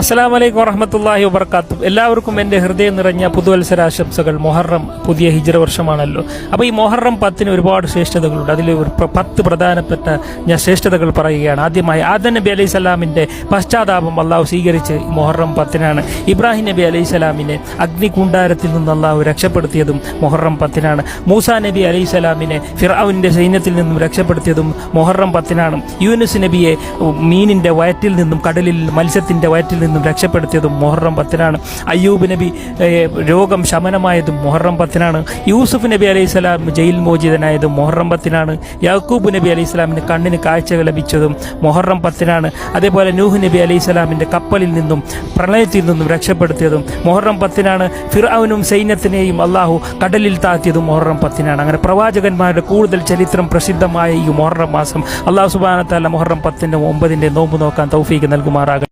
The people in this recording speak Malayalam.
അസ്സലാം വലൈക്കും വറഹമത്തല്ലാഹി വബർക്കാത്തു. എല്ലാവർക്കും എന്റെ ഹൃദയം നിറഞ്ഞ പുതുവത്സരാശംസകൾ. മൊഹറം പുതിയ ഹിജറ വർഷമാണല്ലോ. അപ്പോൾ ഈ മൊഹറം പത്തിന് ഒരുപാട് ശ്രേഷ്ഠതകളുണ്ട്. അതിൽ ഒരു പത്ത് പ്രധാനപ്പെട്ട ഞാൻ ശ്രേഷ്ഠതകൾ പറയുകയാണ്. ആദ്യമായി ആദം നബി അലൈഹി സ്വലാമിന്റെ പശ്ചാത്താപം അള്ളാഹു സ്വീകരിച്ച് മൊഹറം പത്തിനാണ്. ഇബ്രാഹിം നബി അലൈഹി സ്വലാമിനെ അഗ്നികുണ്ടാരത്തിൽ നിന്ന് അള്ളാഹു രക്ഷപ്പെടുത്തിയതും മൊഹറം പത്തിനാണ്. മൂസ നബി അലൈഹി സ്വലാമിനെ ഫിറാവിന്റെ സൈന്യത്തിൽ നിന്നും രക്ഷപ്പെടുത്തിയതും മൊഹറം പത്തിനാണ്. യൂനുസ് നബിയെ മീനിന്റെ വയറ്റിൽ നിന്നും കടലിൽ മത്സ്യത്തിന്റെ വയറ്റിൽ നിന്നും രക്ഷപ്പെടുത്തിയതും മൊഹറം പത്തിനാണ്. അയ്യൂബ് നബി രോഗം ശമനമായതും മൊഹറം പത്തിനാണ്. യൂസുഫ് നബി അലൈഹി സ്വലാം ജയിൽ മോചിതനായതും മൊഹറം പത്തിനാണ്. യാക്കൂബ് നബി അലൈഹി സ്വലാമിന് കണ്ണിന് കാഴ്ച ലഭിച്ചതും മൊഹറം പത്തിനാണ്. അതേപോലെ നൂഹ് നബി അലൈഹി സ്വലാമിന്റെ കപ്പലിൽ നിന്നും പ്രളയത്തിൽ നിന്നും രക്ഷപ്പെടുത്തിയതും മൊഹറം പത്തിനാണ്. ഫിർഔനും സൈന്യത്തിനെയും അള്ളാഹു കടലിൽ താഴ്ത്തിയതും മൊഹറം പത്തിനാണ്. അങ്ങനെ പ്രവാചകന്മാരുടെ കൂടുതൽ ചരിത്രം പ്രസിദ്ധമായ ഈ മൊഹറം മാസം അള്ളാഹു സുബാനത്തല്ല മൊഹറം പത്തിന്റെ ഒമ്പതിന്റെ നോമ്പ് നോക്കാൻ തൗഫീക്ക് നൽകുമാറാകട്ടെ.